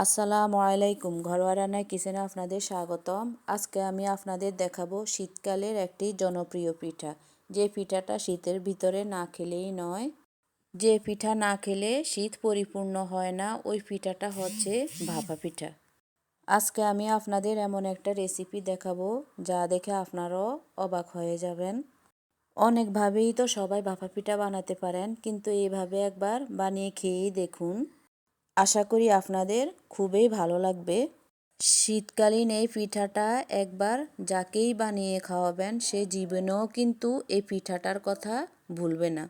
আসসালামু আলাইকুম ঘরোয়া রান্নায় কিচেনে আপনাদের স্বাগতম। আজকে আমি আপনাদের দেখাবো শীতকালের একটি জনপ্রিয় পিঠা। যে পিঠাটা শীতের ভিতরে না খেলেই নয়, যে পিঠা না খেলে শীত পরিপূর্ণ হয় না, ওই পিঠাটা হচ্ছে ভাপা পিঠা। আজকে আমি আপনাদের এমন একটা রেসিপি দেখাবো, যা দেখে আপনারাও অবাক হয়ে যাবেন। অনেকভাবেই তো সবাই ভাপা পিঠা বানাতে পারেন, কিন্তু এইভাবে একবার বানিয়ে খেয়েই দেখুন। আশা করি আপনাদের খুবই ভালো লাগবে। শীতকালীন এই পিঠাটা একবার যাকেই বানিয়ে খাওয়াবেন, সে জীবনেও কিন্তু এই পিঠাটার কথা ভুলবে না।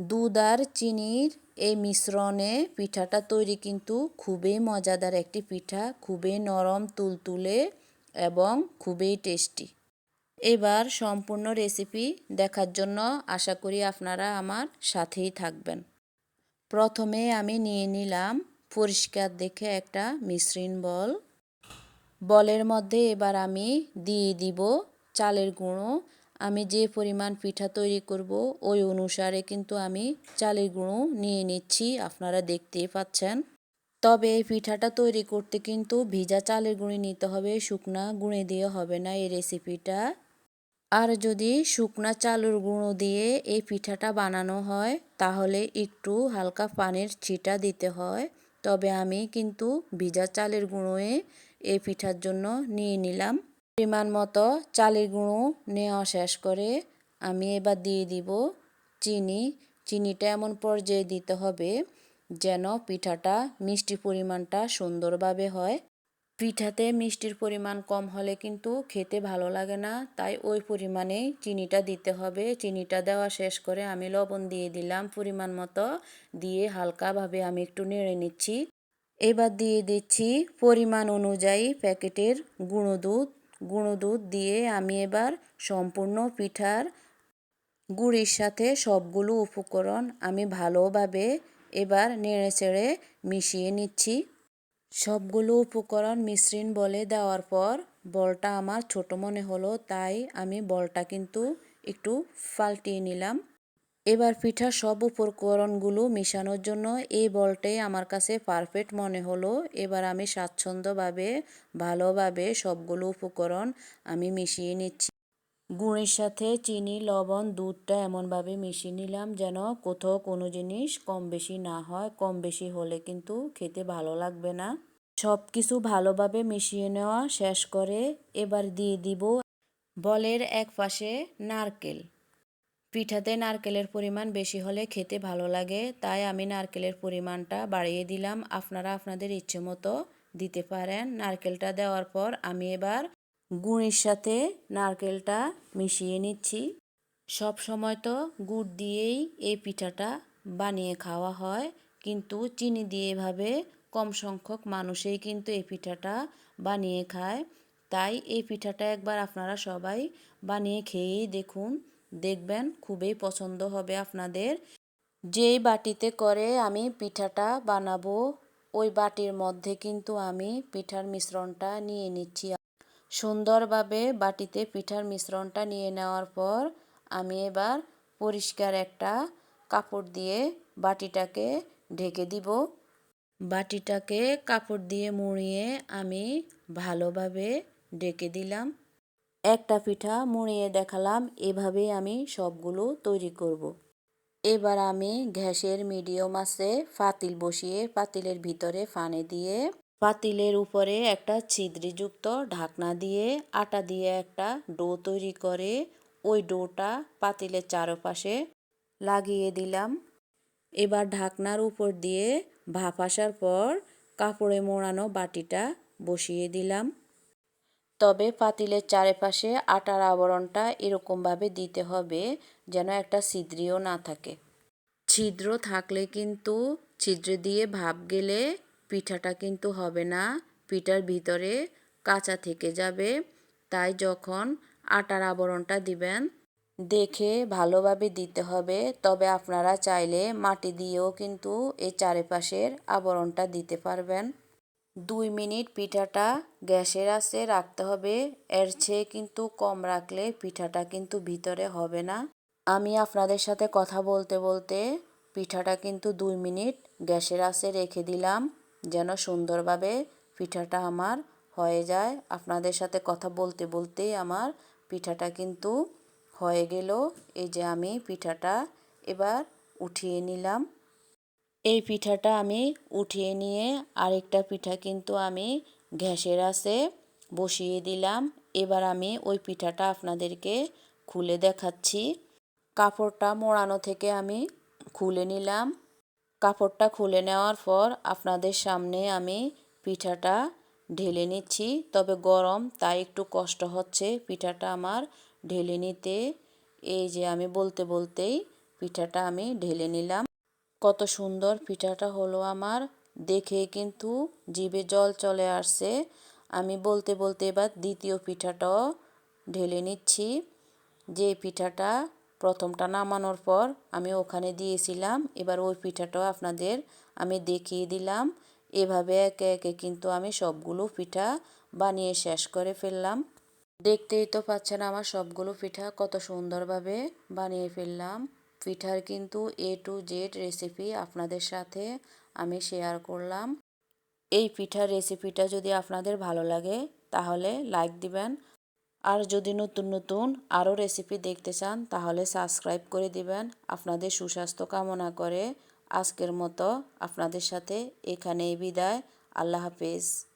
দুধ আর চিনির এই মিশ্রণে পিঠাটা তৈরি কিন্তু খুবই মজাদার একটি পিঠা, খুবই নরম, তুলতুলে এবং খুবই টেস্টি। এবার সম্পূর্ণ রেসিপি দেখার জন্য আশা করি আপনারা আমার সাথেই থাকবেন। প্রথমে আমি নিয়ে নিলাম পরিষ্কার দেখে একটা মিশ্রিন বল। বলের মধ্যে এবার আমি দিয়ে দিব চালের গুঁড়ো। আমি যে পরিমাণ পিঠা তৈরি করব ওই অনুসারে কিন্তু আমি চালের গুঁড়ো নিয়ে নিচ্ছি, আপনারা দেখতেই পাচ্ছেন। তবে এই পিঠাটা তৈরি করতে কিন্তু ভিজা চালের গুঁড়ি নিতে হবে, শুকনা গুঁড়ে দিয়ে হবে না এই রেসিপিটা আর যদি শুকনা চালুর গুঁড়ো দিয়ে এই পিঠাটা বানানো হয়, তাহলে একটু হালকা পানির ছিটা দিতে হয়। তবে আমি কিন্তু ভিজা চালের গুঁড়োয়ে এই পিঠার জন্য নিয়ে নিলাম। পরিমাণ মতো চালের গুঁড়ো নেওয়া শেষ করে আমি এবার দিয়ে দিব চিনি। চিনিটা এমন পর্যায়ে দিতে হবে যেন পিঠাটা মিষ্টি পরিমাণটা সুন্দরভাবে হয়। পিঠাতে মিষ্টির পরিমাণ কম হলে কিন্তু খেতে ভালো লাগে না, তাই ওই পরিমাণেই চিনিটা দিতে হবে। চিনিটা দেওয়া শেষ করে আমি লবণ দিয়ে দিলাম, পরিমাণ মতো দিয়ে হালকাভাবে আমি একটু নেড়ে নিচ্ছি। এবার দিয়ে দিচ্ছি পরিমাণ অনুযায়ী প্যাকেটের গুঁড়ো দুধ। গুঁড়ো দুধ দিয়ে আমি এবার সম্পূর্ণ পিঠার গুড়ির সাথে সবগুলো উপকরণ আমি ভালোভাবে এবার নেড়ে চেড়ে মিশিয়ে নিচ্ছি। সবগুলো উপকরণ মিশ্রণ বলে দেওয়ার পর বলটা আমার ছোট মনে হলো, তাই আমি বলটা কিন্তু একটু পাল্টিয়ে নিলাম। এবার পিঠার সব উপকরণগুলো মেশানোর জন্য এই বলটাই আমার কাছে পারফেক্ট মনে হলো। এবার আমি স্বাচ্ছন্দ্যভাবে, ভালোভাবে সবগুলো উপকরণ আমি মিশিয়ে নিচ্ছি। গুড়ের সাথে চিনি, লবণ, দুধটা এমনভাবে মিশিয়ে নিলাম যেন কোথাও কোনো জিনিস কম বেশি না হয়। কম বেশি হলে কিন্তু খেতে ভালো লাগবে না। সব কিছু ভালোভাবে মিশিয়ে নেওয়া শেষ করে এবার দিয়ে দিব বলের এক পাশে নারকেল। পিঠাতে নারকেলের পরিমাণ বেশি হলে খেতে ভালো লাগে, তাই আমি নারকেলের পরিমাণটা বাড়িয়ে দিলাম। আপনারা আপনাদের ইচ্ছে মতো দিতে পারেন। নারকেলটা দেওয়ার পর আমি এবার গুড়ের সাথে নারকেলটা মিশিয়ে নিচ্ছি। সব সময় তো গুড় দিয়েই এই পিঠাটা বানিয়ে খাওয়া হয়, কিন্তু চিনি দিয়ে এভাবে কম সংখ্যক মানুষেই কিন্তু এই পিঠাটা বানিয়ে খায়। তাই এই পিঠাটা একবার আপনারা সবাই বানিয়ে খেয়েই দেখুন, দেখবেন খুবই পছন্দ হবে আপনাদের। যেই বাটিতে করে আমি পিঠাটা বানাবো, ওই বাটির মধ্যে কিন্তু আমি পিঠার মিশ্রণটা নিয়ে নিচ্ছি সুন্দরভাবে বাটিতে পিঠার মিশ্রণটা নিয়ে নেওয়ার পর আমি এবার পরিষ্কার একটা কাপড় দিয়ে বাটিটাকে ঢেকে দিব বাটিটাকে কাপড় দিয়ে মুড়িয়ে আমি ভালোভাবে ডেকে দিলাম একটা পিঠা মুড়িয়ে দেখালাম এভাবে আমি সবগুলো তৈরি করব। এবার আমি গ্যাসের মিডিয়াম আছে, পাতিল বসিয়ে পাতিলের ভিতরে ফানে দিয়ে পাতিলের উপরে একটা ছিদ্রিযুক্ত ঢাকনা দিয়ে আটা দিয়ে একটা ডো তৈরি করে ওই ডোটা পাতিলের চারপাশে লাগিয়ে দিলাম। এবার ঢাকনার উপর দিয়ে ভাপ আসার পর কাপড়ে মোড়ানো বাটিটা বসিয়ে দিলাম। তবে পাতিলের চারপাশে আটার আবরণটা এরকমভাবে দিতে হবে যেন একটা ছিদ্রিও না থাকে। ছিদ্র থাকলে কিন্তু ছিদ্র দিয়ে ভাপ গেলে পিঠাটা কিন্তু হবে না, পিঠার ভিতরে কাঁচা থেকে যাবে। তাই যখন আটার আবরণটা দিবেন, দেখে ভালোভাবে দিতে হবে। তবে আপনারা চাইলে মাটি দিয়েও কিন্তু এই চারিপাশের আবরণটা দিতে পারবেন। দুই মিনিট পিঠাটা গ্যাসের আঁচে রাখতে হবে। এর চেয়ে কিন্তু কম রাখলে পিঠাটা কিন্তু ভিতরে হবে না। আমি আপনাদের সাথে কথা বলতে বলতে পিঠাটা কিন্তু দুই মিনিট গ্যাসের আঁচে রেখে দিলাম। যেন সুন্দরভাবে পিঠাটা আমার হয়ে যায়। আপনাদের সাথে কথা বলতে বলতেই আমার পিঠাটা কিন্তু হয়ে গেল। এই যে আমি পিঠাটা এবার উঠিয়ে নিলাম। এই পিঠাটা আমি উঠিয়ে নিয়ে আরেকটা পিঠা কিন্তু আমি গ্যাসের আছে বসিয়ে দিলাম। এবার আমি ওই পিঠাটা আপনাদেরকে খুলে দেখাচ্ছি। কাপড়টা মোড়ানো থেকে আমি খুলে নিলাম। কাপড়টা খুলে নেওয়ার পর আপনাদের সামনে আমি পিঠাটা ঢেলে নিচ্ছি। তবে গরম, তাই একটু কষ্ট হচ্ছে পিঠাটা আমার ঢেলে নিতে। এই যে আমি বলতে বলতেই পিঠাটা আমি ঢেলে নিলাম। কত সুন্দর পিঠাটা হলো আমার। দেখে কিন্তু জিভে জল চলে আসছে। আমি বলতে বলতে এবার দ্বিতীয় পিঠাটাও ঢেলে নিচ্ছি। যে পিঠাটা প্রথমটা নামানোর পর আমি ওখানে দিয়েছিলাম। এবার ওই পিঠাটাও আপনাদের আমি দেখিয়ে দিলাম। এভাবে একে একে কিন্তু আমি সবগুলো পিঠা বানিয়ে শেষ করে ফেললাম। দেখতেই তো পাচ্ছেন আমার সবগুলো পিঠা কত সুন্দরভাবে বানিয়ে ফেললাম। পিঠার কিন্তু এ টু জেড রেসিপি আপনাদের সাথে আমি শেয়ার করলাম। এই পিঠার রেসিপিটা যদি আপনাদের ভালো লাগে, তাহলে লাইক দিবেন। আর যদি নতুন নতুন আরও রেসিপি দেখতে চান, তাহলে সাবস্ক্রাইব করে দিবেন। আপনাদের সুস্বাস্থ্য কামনা করে আজকের মতো আপনাদের সাথে এখানেই বিদায়। আল্লাহ হাফেজ।